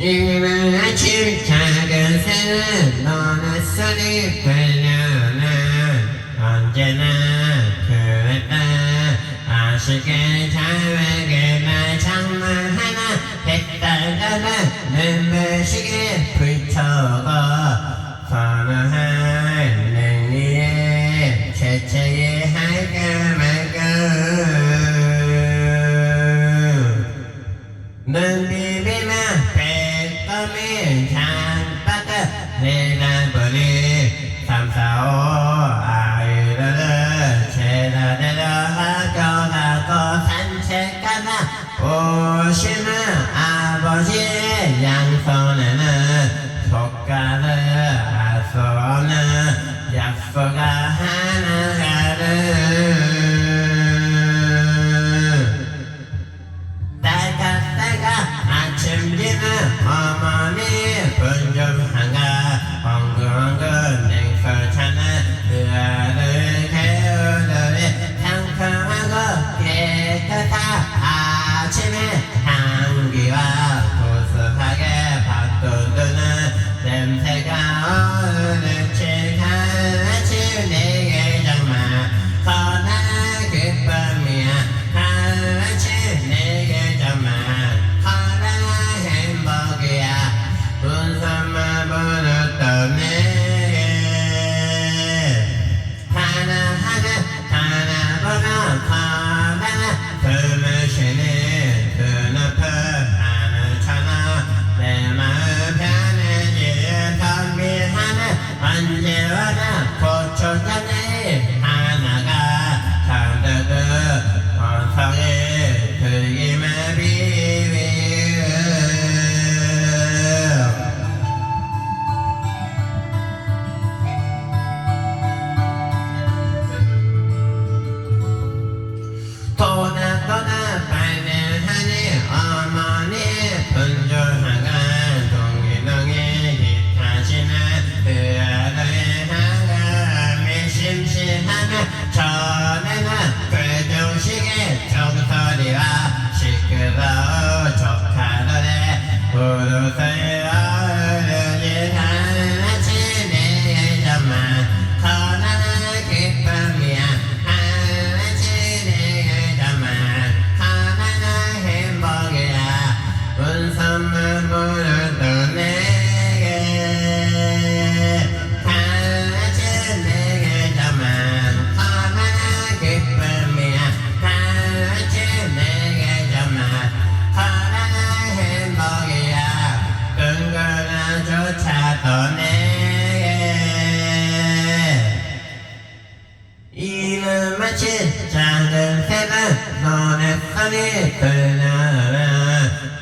이만 출착은 새는 너는 손을 벌려놔 언제나 그랬다. 아쉽게 자에게만 장난 하나 했다가나 눈물시게 불타고 선호한 능 위에 최초의 할까 말까. 가다야 아서는 약속 하나 Tövbe şerif Guru 마치 작은 새가 너네 손이 들나와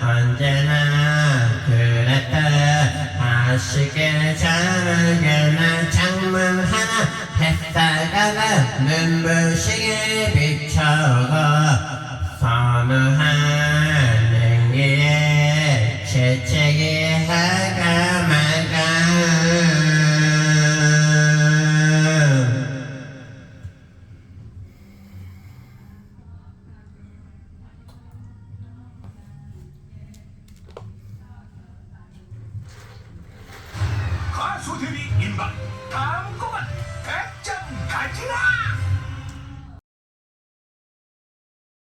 언제나 그랬다. 아시게 잘알게나 창문 하나 햇살가가 눈부시게 비춰고 가수 데뷔 인박 다음 곡은 백점 가지라